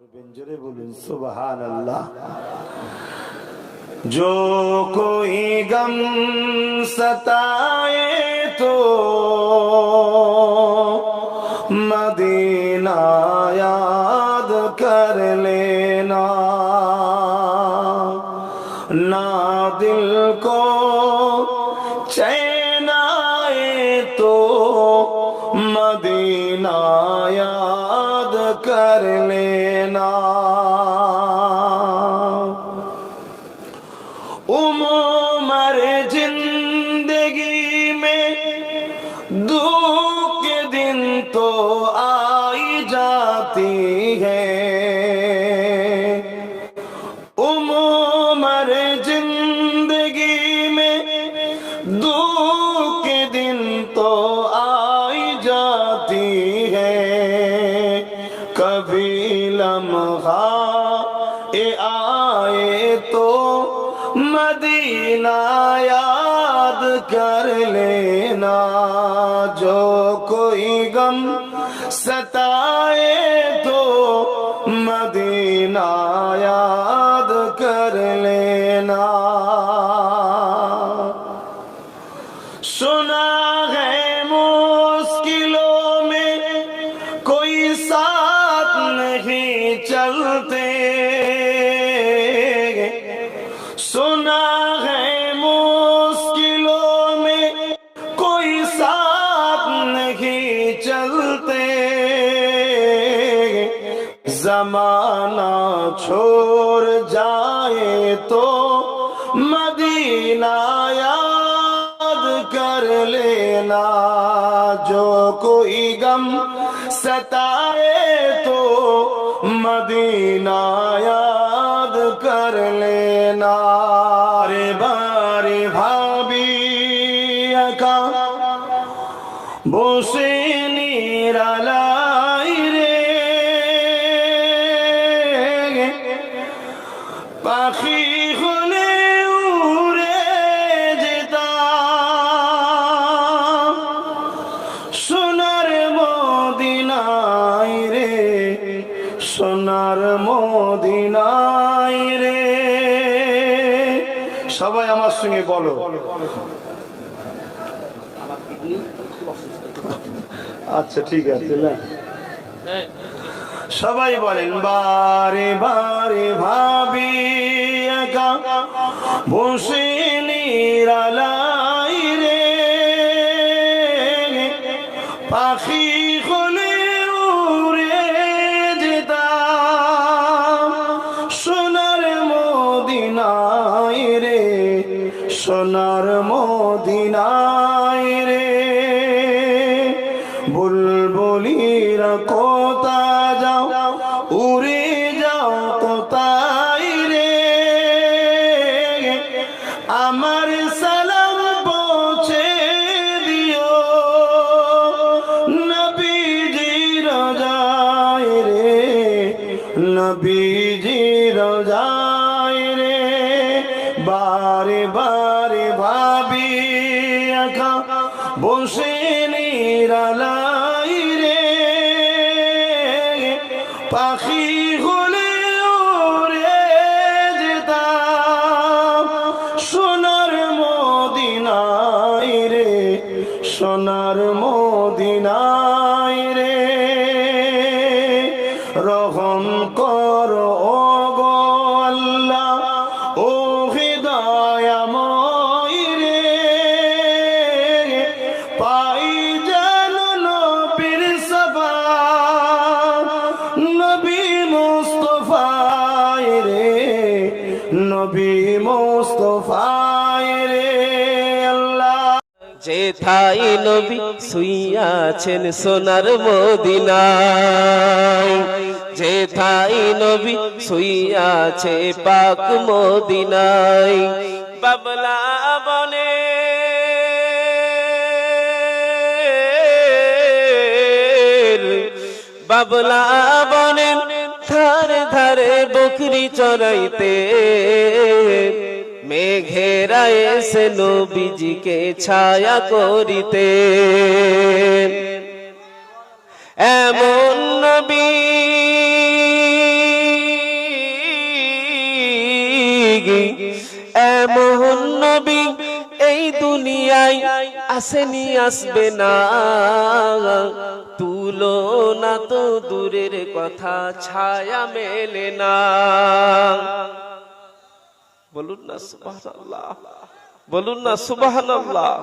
করবেন জোরে বলুন সুবহান আল্লাহ जो कोई गम सताए तो कर लेना उमर जिंदगी में दुख के दिन तो آئے تو مدینہ یاد کر لینا جو کوئی غم ستا چھوڑ جائے تو مدینہ یاد کر لینا۔ جو کوئی غم ستائے تو مدینہ یاد আমার সঙ্গে বলো। আচ্ছা ঠিক আছে না। সবাই বলেন বারে বারে ভাবি একা বসে মদিনাই রে বুলবুলিরা কোথা বসে নিরালাই যেথাই নবী শুইয়াছেন সোনার মদিনায়? যেথাই নবী শুইয়াছে পাক মদিনায়? বাবলা বনে। বাবলা বনে। ধারে ধারে বকরি চড়াইতে। মেঘেরায় এসে বিজিকে ছায়া করিতে। এমন নবী এমন নবী এই দুনিয়ায় আসেনি, আসবে না। তুলো না তো দূরের কথা, ছায়া মেলে না। বলুন না সুবহানাল্লাহ, বলুন না সুবহানাল্লাহ।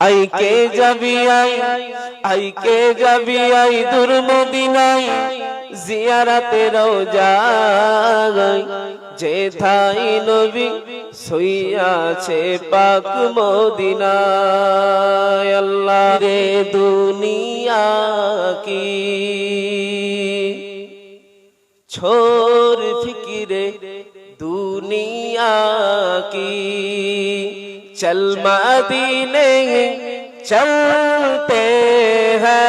আই কে যাবি আই আই কে যাবি আই দূর মদিনায়, জিয়ারাতে রোজা যে থাই নবী সইয়াছে পাক মদিনায়, আল্লাহ রে দুনিয়া কি? ছোর ফিকিরে کی چل مدینے چلتے ہیں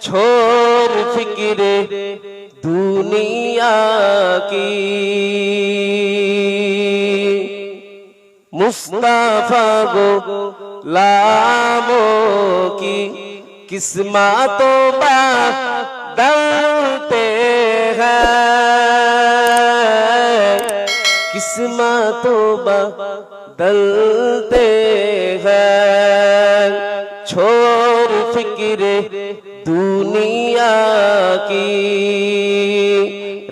چھوڑ فکر دنیا کی مصطفیٰ گو لاموں کی قسمتوں پر बदलते हैं छोड़ फिक्र दुनिया की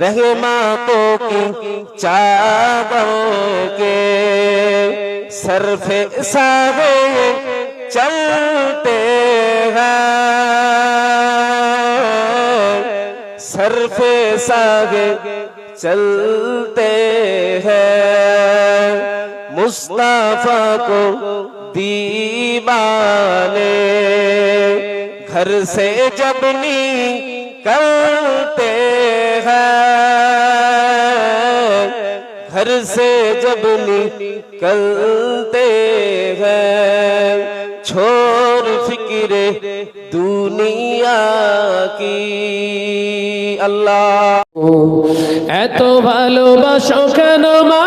रहमतों की चादर के सरफे सावे चलते हैं सरफे सागे चलते हैं मुस्तफा को दीवाने घर से जब निकलते हैं घर से जब निकलते हैं छोड़ फिक्रे दुनिया की अल्लाह এত ভালোবাসো কেন মালিক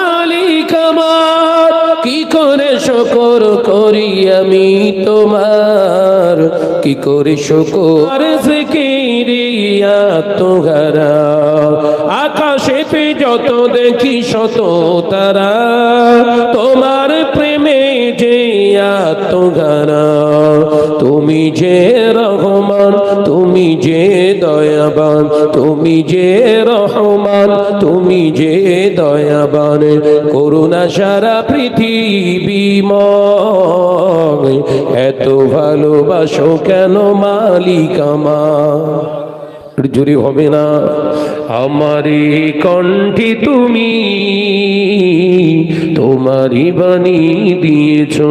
শকর করি আমি তোমার। কি করে শুকর কিরিয়া তোহারা। আকাশে যত দেখি শত তারা। তোমার প্রেমে যে আত্মগারা তুমি যে রহমান, তুমি যে দয়াবান, তুমি যে রহমান, তুমি যে দয়াবান। করুণা সারা পৃথিবী এত ভালোবাসো কেন মালিক আমার? জুড়ি হবে না? আমারি কণ্ঠে তুমি তোমারই বাণী দিয়েছ।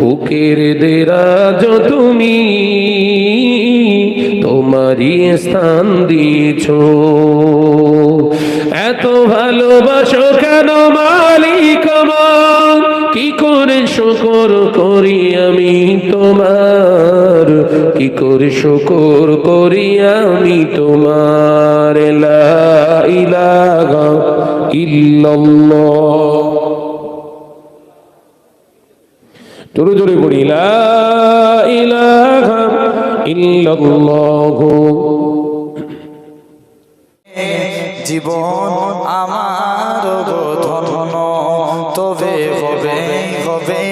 বুকের দেরাজ তুমি তোমারই স্থান দিয়েছ। এত ভালোবাসো কেন মালিক কি করে শুকর করি আমি তোমার? কি করে শুকর করি আমি তোমার? ইলাহা ইল্লাল্লাহ। জোরে জোরে ইল্লাল্লাহ। জীবন আমার ধন তবে হবে হবে।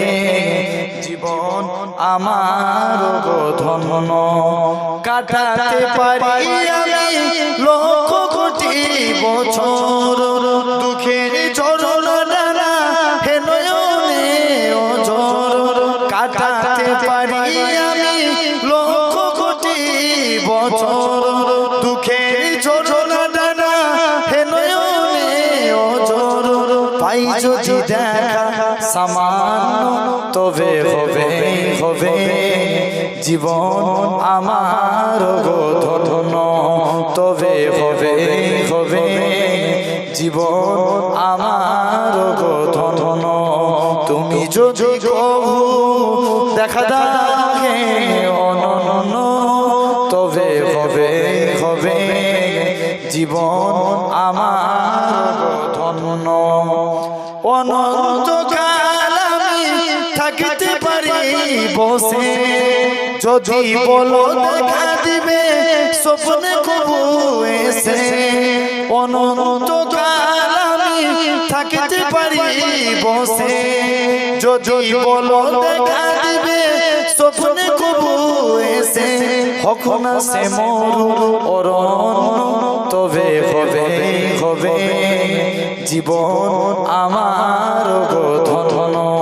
জীবন আমার ধন কাটাতে পারি আমি লক্ষ কোটি বছর। দেখা সামান্য তবে হবে হবে। জীবন আমার গোধন তবে হবে হবে। জীবন আমার গোধন তুমি যদি থাকতে পারি বসে। যদি বলো দেখা দিবে স্বপ্নে কবু এসে। অনন্তকাল আমি থাকতে পারি বসে। যদি বলো দেখা দিবে স্বপ্নে কবু এসে। কখন সে মোর অরণ্য তবে হবে হবে। জীবন আমার গো ধন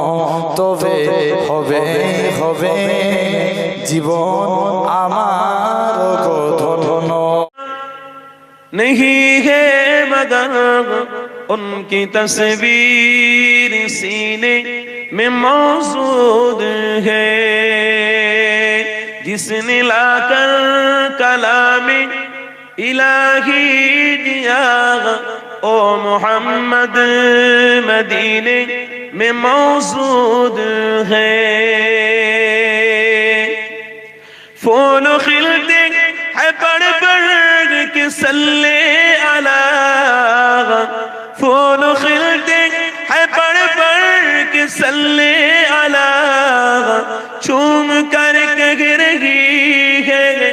তবে হবে হবে জীবন আমার গো ধন नहीं है मगर उनकी तस्वीर सीने में मौजूद है जिसने लाकर कलाम इलाही दिया ओ मोहम्मद मदीने میں موجود ہے۔ فون و خلد ہے بڑھ بڑھ کے سلے علاغ فون و خلد ہے بڑھ بڑھ کے سلے علاغ چھوم کر کے گر گی ہے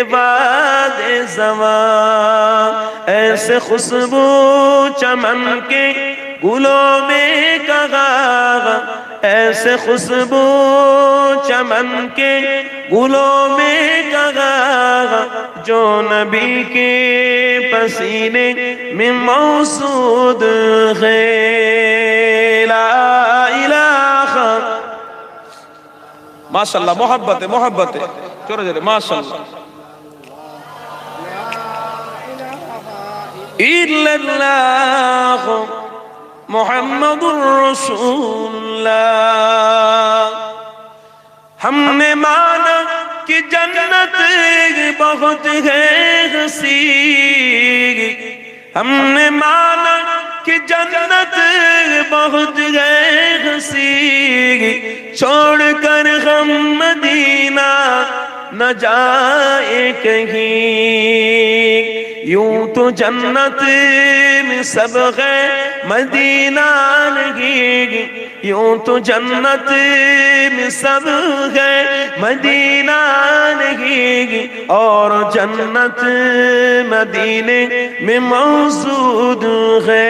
عباد زمان ایسے خسبو چمن کے گلوں میں کغا ایسے خسبو چمن کے گلوں میں کغا جو نبی کے پسینے میں موسود ہے الہ ماشاءاللہ محبت ہے محبت ہے چورے جلے ماشاءاللہ إلا الله محمد الرسول اللہ ہم نے مانا کہ جنت بہت ہے حسیر ہم نے مانا کہ جنت بہت ہے حسیر چھوڑ کر ہم مدینہ نہ جائے کہیں۔ یوں تو جنت میں سب غیر मदीना नहीं यूं तो जन्नत में सब है मदीना नहीं और जन्नत मदीने में मौजूद है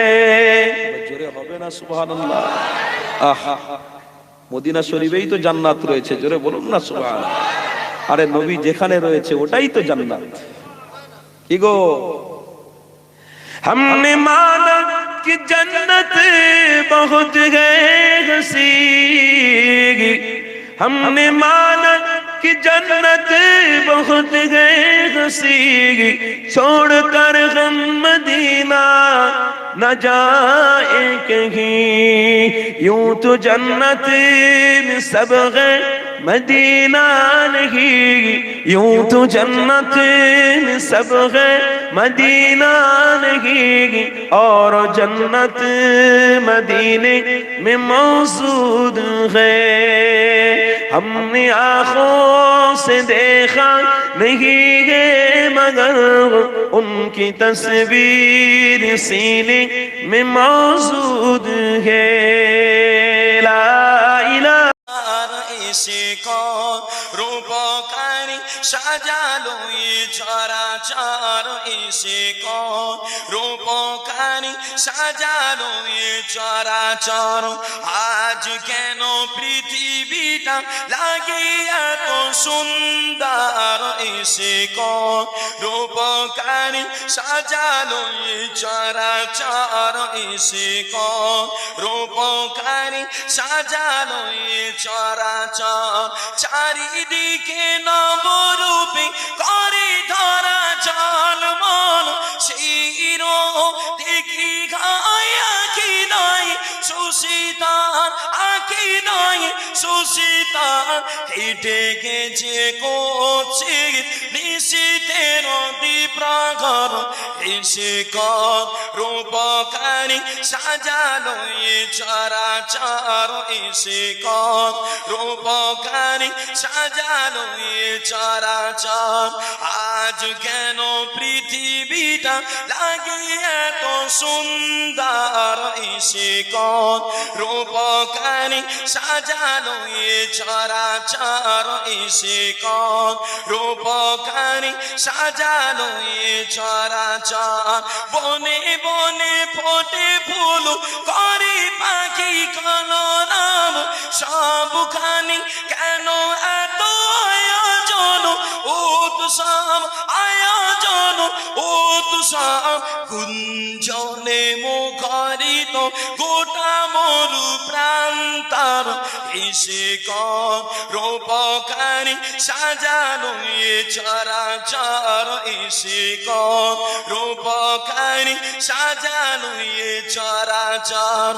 জোরে হবে না সুবহানাল্লাহ আহা মদিনা শরীফেই তো জান্নাত রয়েছে জোরে বলুন না সুবহান আরে নবী যেখানে রয়েছে ওটাই তো জান্নাত কি গো ہم نے مانا کہ جنت بہت گئے ہنسی ہم نے مانا کہ جنت بہت گئے ہنسی چھوڑ کر غم مدینہ نہ جائے کہیں۔ یوں تو جنت میں سب غیر مدینہ نہیں۔ یوں تو جنت میں سب غیر مدینہ نہیں اور جنت مدینے میں موجود ہے ہم نے آنکھوں سے دیکھا نہیں ہے مگر ان کی تصویر سینے میں موجود ہے لا الہ اسی کو روپوں کاری شاہ এ চরাচর এসে রূপকারী সাজালো এ চরাচর। আজ কেন পৃথিবীটা লাগে এত সুন্দর এসে রূপকারী সাজালো এ চরাচর এসে রূপকারী সাজালো এ চরাচর, চারিদিকে নবরূপে করে ধরা জলমল সেই রো দেখি গায় আঁকি নাই সুশীতার আঁকি নাই সুশীতার হেঁটে গেছে করছে নিশীতে নদী প্রাগর। এসে কর রূপকারী এ চরাচর। এসে কর রূপকারী এ চরাচর। আজ কেন পৃথিবীটা লাগে এত সুন্দর? কর রূপকারী সাজালো এ চরাচর কর রূপকারী সাজালো এ চরাচর। বনে বনে ফোটে ফুল করে পাখি কলরাম, সবখানি কেন এত আয়োজন, উৎসব আয়োজন উৎসব গুঞ্জনে মুখরিত, গোটা মরু প্রান্তার এসে কর রূপকারী সাজানো এ চরাচর এসে কর রূপকারী সাজানো এ চরাচর।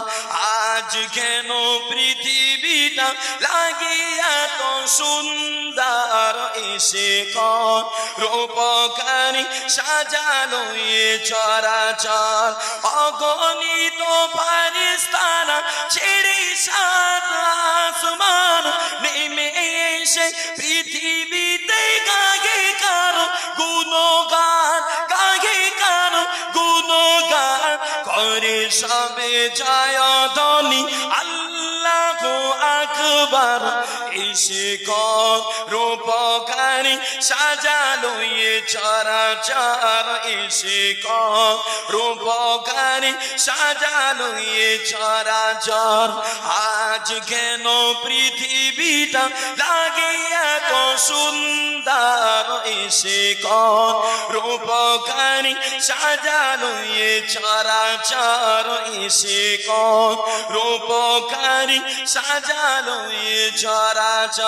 আজ কেন পৃথিবীটা লাগে এত সুন্দর এসে কর রূপকারী সাজানো এ চরাচর। অগণিত ফারিস্তানা ছেড়ে সাত আসমান নেমে এসে পৃথিবীতে গাগে কার গুণগান, গাগে কার গুণগান করে সবে জয় ধনী আল্লাহ আকবার এসে কর রূপকারী সাজালো এ চরাচর এসে কর রূপকারী সাজালো এ চরাচর। আজ কেন পৃথিবীটা লাগে এত সুন্দর? এসে কর রূপকারী সাজালো এ চরাচর এসে কর রূপকারী সাজালো এ চরাচর।